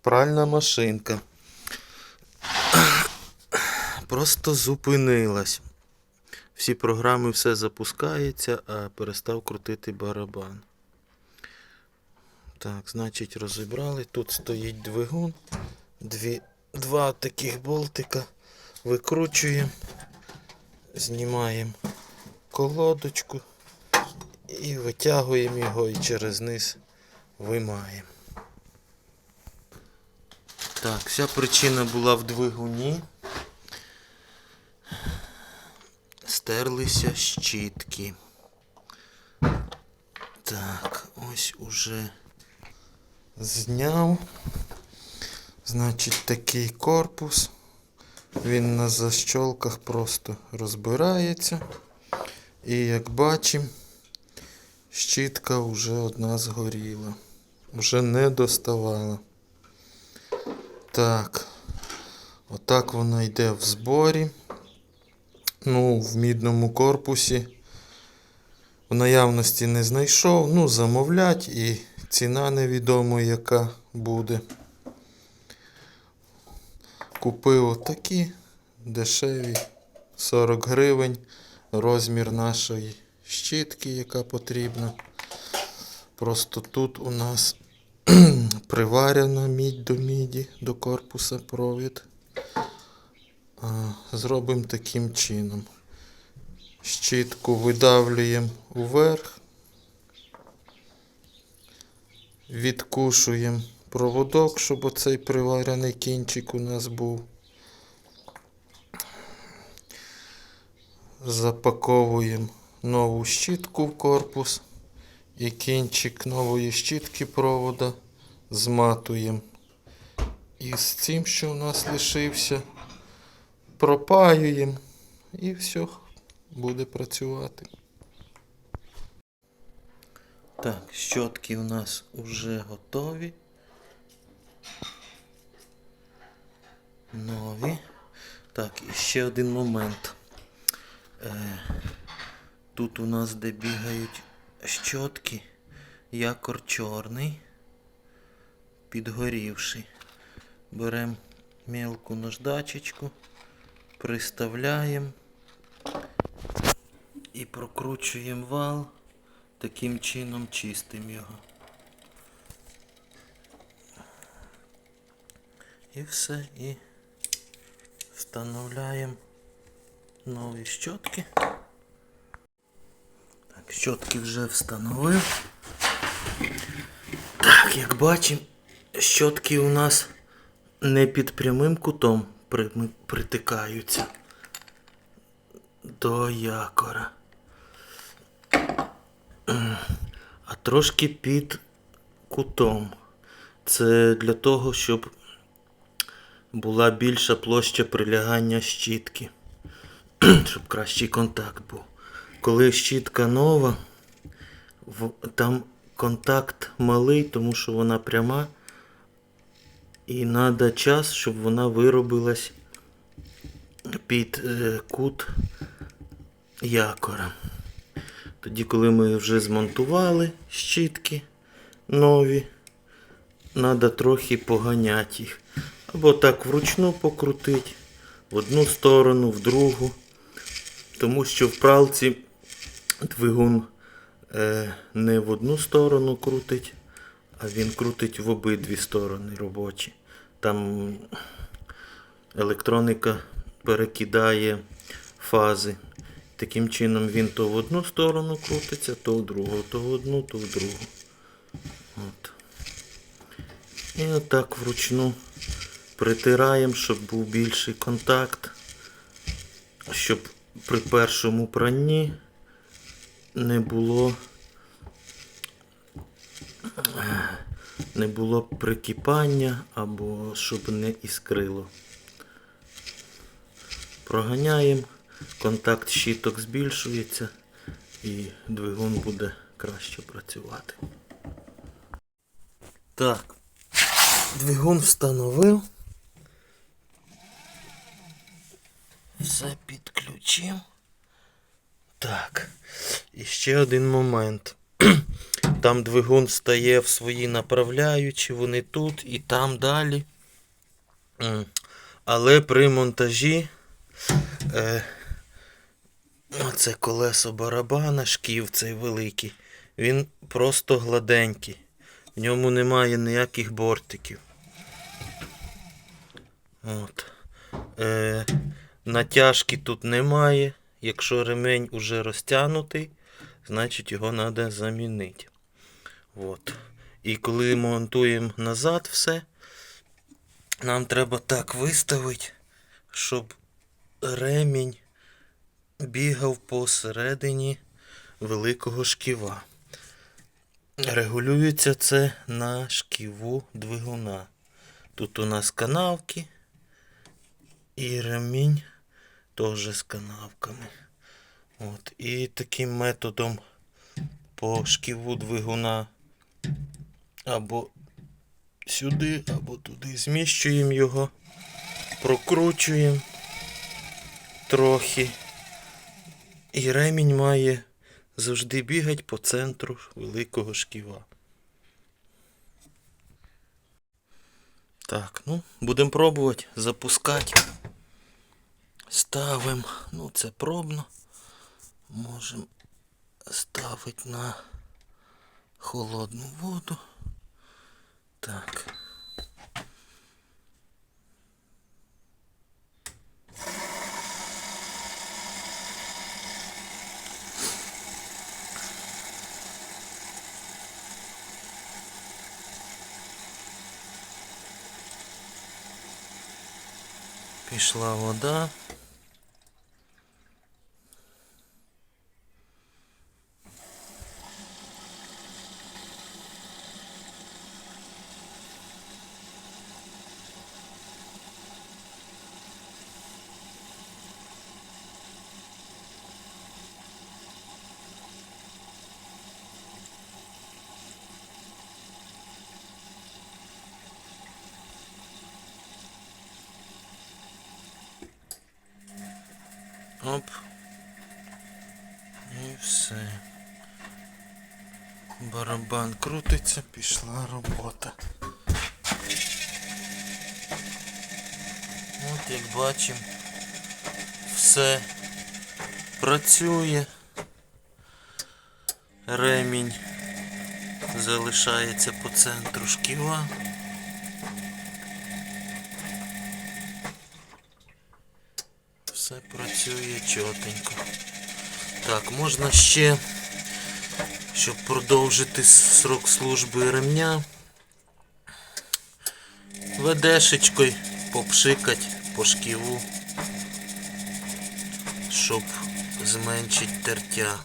Пральна машинка. Просто зупинилась. Всі програми все запускається, а перестав крутити барабан. Так, значить, розібрали. Тут стоїть двигун. Дві, два таких болтика. Викручуємо. Знімаємо колодочку і витягуємо його і через низ виймаємо. Так, вся причина була в двигуні. Стерлися щітки. Так, ось уже зняв. Значить, такий корпус. Він на защолках просто розбирається. І як бачимо, щітка вже одна згоріла. Вже не доставала. Так. Отак вона йде в зборі. Ну, в мідному корпусі. В наявності не знайшов. Ну, замовлять і ціна невідомо яка буде. Купив отакі дешеві 40 гривень. Розмір нашої щітки, яка потрібна. Просто тут у нас приварена мідь до міді, до корпуса провід. Зробимо таким чином. Щітку видавлюємо вверх, відкушуємо проводок, щоб оцей приварений кінчик у нас був. Запаковуємо нову щітку в корпус і кінчик нової щітки провода зматуємо. І з цим, що у нас лишився, пропаюємо і все буде працювати. Так, щотки у нас вже готові. Нові. Так, і ще один момент. Е, тут у нас де бігають щотки, якор чорний, підгорівший. Беремо мелку наждачечку, приставляємо і прокручуємо вал, таким чином чистимо його. І все, і встановляємо нові щотки. Щотки вже встановив. Так, як бачимо, щотки у нас не під прямим кутом притикаються до якора. А трошки під кутом. Це для того, щоб була більша площа прилягання щітки, щоб кращий контакт був. Коли щітка нова, там контакт малий, тому що вона пряма. І треба час, щоб вона виробилась під е, кут якора. Тоді, коли ми вже змонтували щітки нові, треба трохи поганяти їх. Або так вручну покрутити в одну сторону, в другу. Тому що в пралці двигун е, не в одну сторону крутить, а він крутить в обидві сторони робочі. Там електроніка перекидає фази. Таким чином він то в одну сторону крутиться, то в другу, то в одну, то в другу. От. І отак вручну притираємо, щоб був більший контакт, щоб при першому пранні не було не було прикипання або щоб не іскрило. Проганяємо, контакт щіток збільшується і двигун буде краще працювати. Так, двигун встановив. Все підключив. Так. І ще один момент. Там двигун стає в свої направляючі, вони тут і там далі. Але при монтажі е, оце колесо барабана, шків цей великий, він просто гладенький. В ньому немає ніяких бортиків. От. Е, натяжки тут немає. Якщо ремень уже розтягнутий, значить його треба замінити. От. І коли монтуємо назад все, нам треба так виставити, щоб ремінь бігав посередині великого шківа. Регулюється це на шківу двигуна. Тут у нас канавки і ремінь теж з канавками. От. І таким методом по шківу двигуна або сюди, або туди зміщуємо його, прокручуємо трохи. І ремінь має завжди бігати по центру великого шківа. Так, ну, будемо пробувати запускати. Ставимо, ну це пробно. Можемо ставити на холодну воду. Так. Пішла вода. Оп. І все. Барабан крутиться, пішла робота. От як бачимо, все працює. Ремінь залишається по центру шківа. Все працює чотенько. Так, можна ще, щоб продовжити срок служби ремня, ведешечкою попшикати по шківу, щоб зменшити тертя.